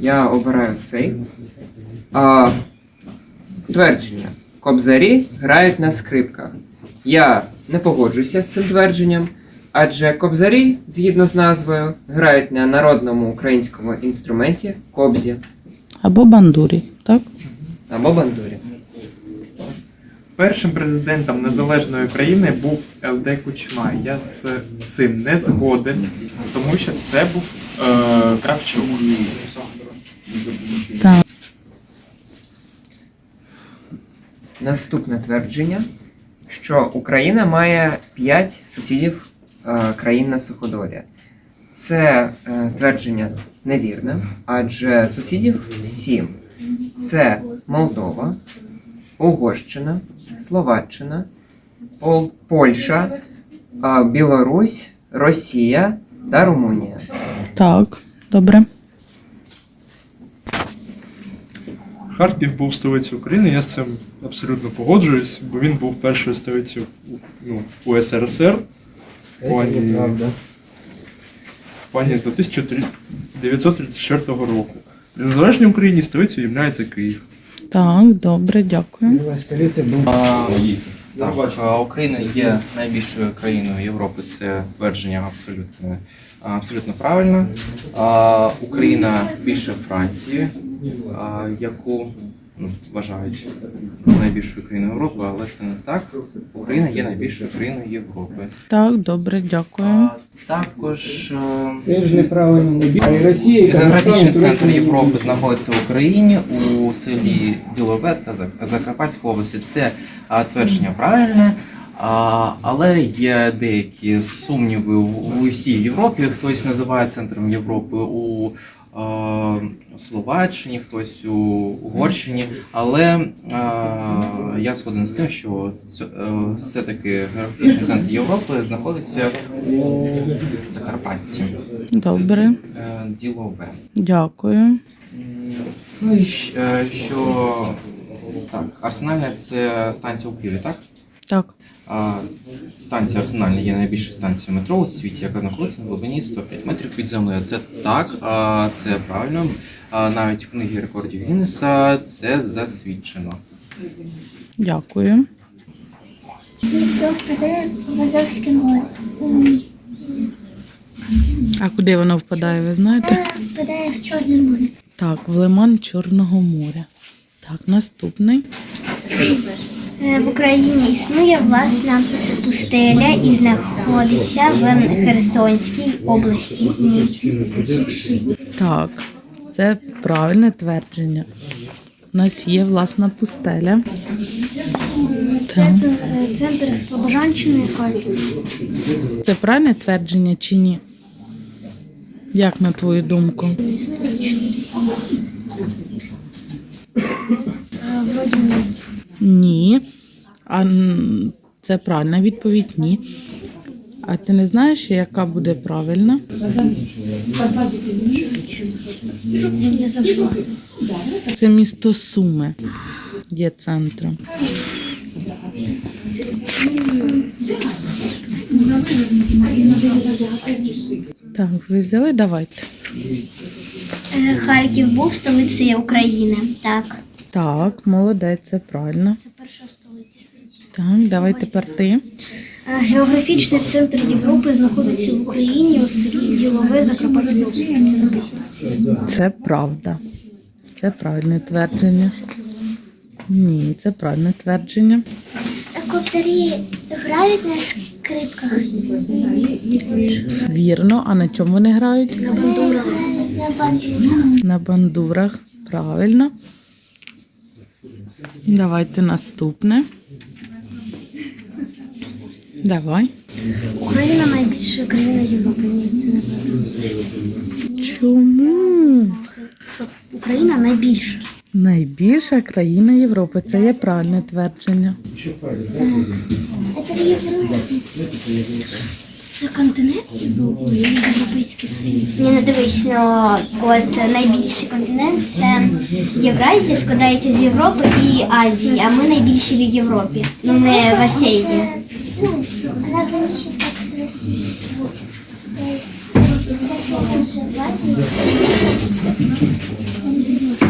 Я обираю цей. А, твердження. Кобзарі грають на скрипках. Я не погоджуюся з цим твердженням, адже кобзарі, згідно з назвою, грають на народному українському інструменті кобзі Або бандурі, так? або бандурі. Першим президентом незалежної України був ЛД Кучма. Я з цим не згоден, тому що це був е, Кравчук. Так. Наступне твердження, що Україна має 5 сусідів е, країн на суходолі. Це е, твердження невірне, адже сусідів 7. Це Молдова, Угорщина, Словаччина, Пол- Польща, е, Білорусь, Росія та Румунія. Так, добре. Харків був столицею України, я з цим абсолютно погоджуюсь, бо він був першою столицею ну, УСРСР в плані, в плані до 1934 року. При незалежній Україні столицею є Київ. Так, добре, дякую. Так, а Україна є найбільшою країною Європи. Це твердження абсолютно, абсолютно правильно. А, Україна більше Франції, а, яку ну, вважають найбільшою країною Європи, але це не так. Україна є найбільшою країною Європи. Так, добре, дякую. А, також Географічний центр Європи знаходиться в Україні у селі Ділове та Зак- Закарпатської області. Це а, твердження правильне, а, але є деякі сумніви у у усій Європі. Хтось називає центром Європи у а, Словаччині, хтось у Угорщині, але а, я згоден з тим, що е, все-таки географічний центр Європи знаходиться у Закарпатті. Добре, Е, Ділове. дякую. Ну і е, що так, Арсенальна це станція у Києві, так? Так, станція Арсенальна є найбільшою станцією метро у світі, яка знаходиться на глибині 105 метрів під землею. Це так, це правильно. Навіть в книгі рекордів Гіннеса це засвідчено. дякую. Азовське море. А куди воно впадає, ви знаєте? Впадає в Чорне море. Так, в лиман Чорного моря. Так, наступний. Е, В Україні існує власна пустеля і знаходиться в Херсонській області. Так, це правильне твердження. У нас є власна пустеля. Центр, е, центр Слобожанщини Харків. Це правильне твердження чи ні? Як на твою думку? Е, Вроді ні. Ні. А це правильна відповідь ні. А ти не знаєш, яка буде правильна? Це місто Суми є центром. Так, ви взяли? Давайте. Е, Харків був столицею України. Так. Так, молодець, це правильно. Це перша столиця. Так, давай тепер ти. Е, Географічний центр Європи знаходиться в Україні у селі Ділове Закарпатської області. Це неправда. Це правда. Це правильне твердження. Ні, це правильне твердження. Кобзарі грають на скрипках. Вірно, а на чому вони грають? На бандурах. На бандурах. На бандурах. Правильно. Давайте наступне. Давай. Україна найбільша країна Європи. Ні, це не Чому? Це Україна найбільша. Найбільша країна Європи. Це є правильне твердження. Це Європа. Це континент Європейський Союз. Ні, не дивись, ну от найбільший континент це Євразія, складається з Європи і Азії, а ми найбільші в Європі. Ну не в Асії. Ну, она граничит как с Россией. Вот. То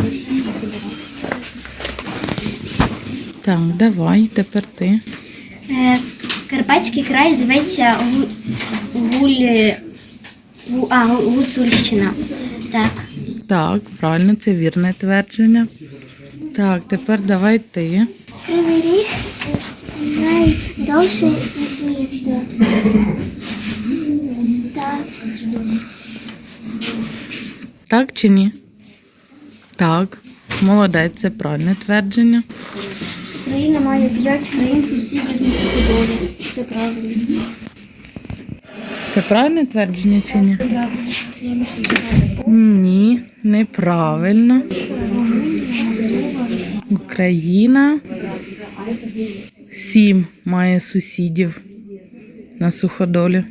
есть Так, давай, тепер ти. Е, Карпатський край зветься Гуль... А, Гуцульщина. Так. Так, правильно, це вірне твердження. Так, тепер давай ти. Кривий ріг найдовше місто. Так. Так чи ні? Так. Молодець, це правильне твердження. Україна має п'ять країн сусідів між собою. Це правильно. Це правильне твердження чи ні? Ні, неправильно. Україна сім має сусідів на суходолі.